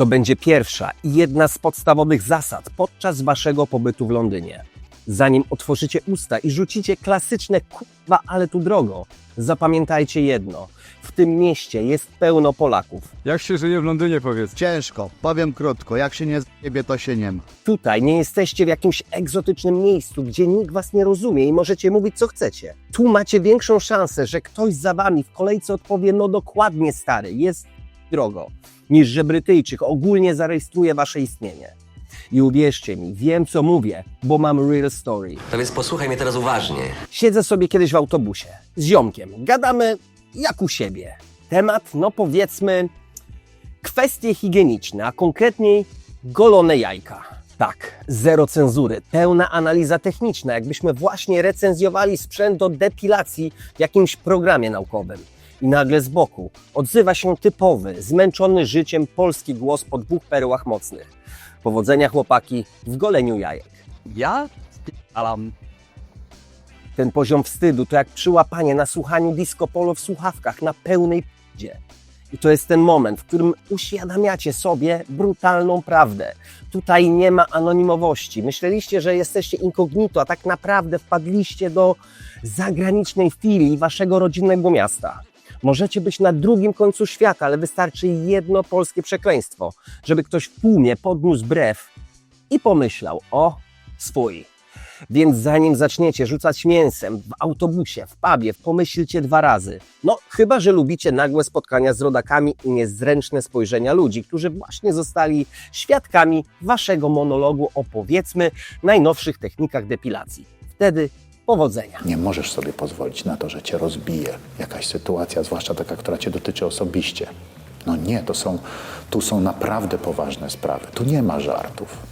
To będzie pierwsza i jedna z podstawowych zasad podczas waszego pobytu w Londynie. Zanim otworzycie usta i rzucicie klasyczne kurwa, ale tu drogo, zapamiętajcie jedno. W tym mieście jest pełno Polaków. Jak się żyje w Londynie, powiedz? Ciężko, powiem krótko, jak się nie zjebie, to się nie ma. Tutaj nie jesteście w jakimś egzotycznym miejscu, gdzie nikt was nie rozumie i możecie mówić co chcecie. Tu macie większą szansę, że ktoś za wami w kolejce odpowie, no dokładnie stary, jest drogo, niż że Brytyjczyk ogólnie zarejestruje wasze istnienie. I uwierzcie mi, wiem co mówię, bo mam real story. No więc posłuchaj mnie teraz uważnie. Siedzę sobie kiedyś w autobusie z ziomkiem. Gadamy jak u siebie. Temat, no powiedzmy, kwestie higieniczne, a konkretniej golone jajka. Tak, zero cenzury, pełna analiza techniczna, jakbyśmy właśnie recenzjowali sprzęt do depilacji w jakimś programie naukowym. I nagle z boku odzywa się typowy, zmęczony życiem polski głos po dwóch perłach mocnych. Powodzenia chłopaki w goleniu jajek. Ja? Alam. Ten poziom wstydu to jak przyłapanie na słuchaniu disco polo w słuchawkach na pełnej p***dzie. I to jest ten moment, w którym uświadamiacie sobie brutalną prawdę. Tutaj nie ma anonimowości. Myśleliście, że jesteście incognito, a tak naprawdę wpadliście do zagranicznej filii waszego rodzinnego miasta. Możecie być na drugim końcu świata, ale wystarczy jedno polskie przekleństwo, żeby ktoś w tłumie podniósł brew i pomyślał o swój. Więc zanim zaczniecie rzucać mięsem w autobusie, w pubie, pomyślcie dwa razy. No, chyba że lubicie nagłe spotkania z rodakami i niezręczne spojrzenia ludzi, którzy właśnie zostali świadkami waszego monologu o powiedzmy najnowszych technikach depilacji. Wtedy powodzenia. Nie możesz sobie pozwolić na to, że cię rozbije jakaś sytuacja, zwłaszcza taka, która cię dotyczy osobiście. No nie, to są, tu są naprawdę poważne sprawy. Tu nie ma żartów.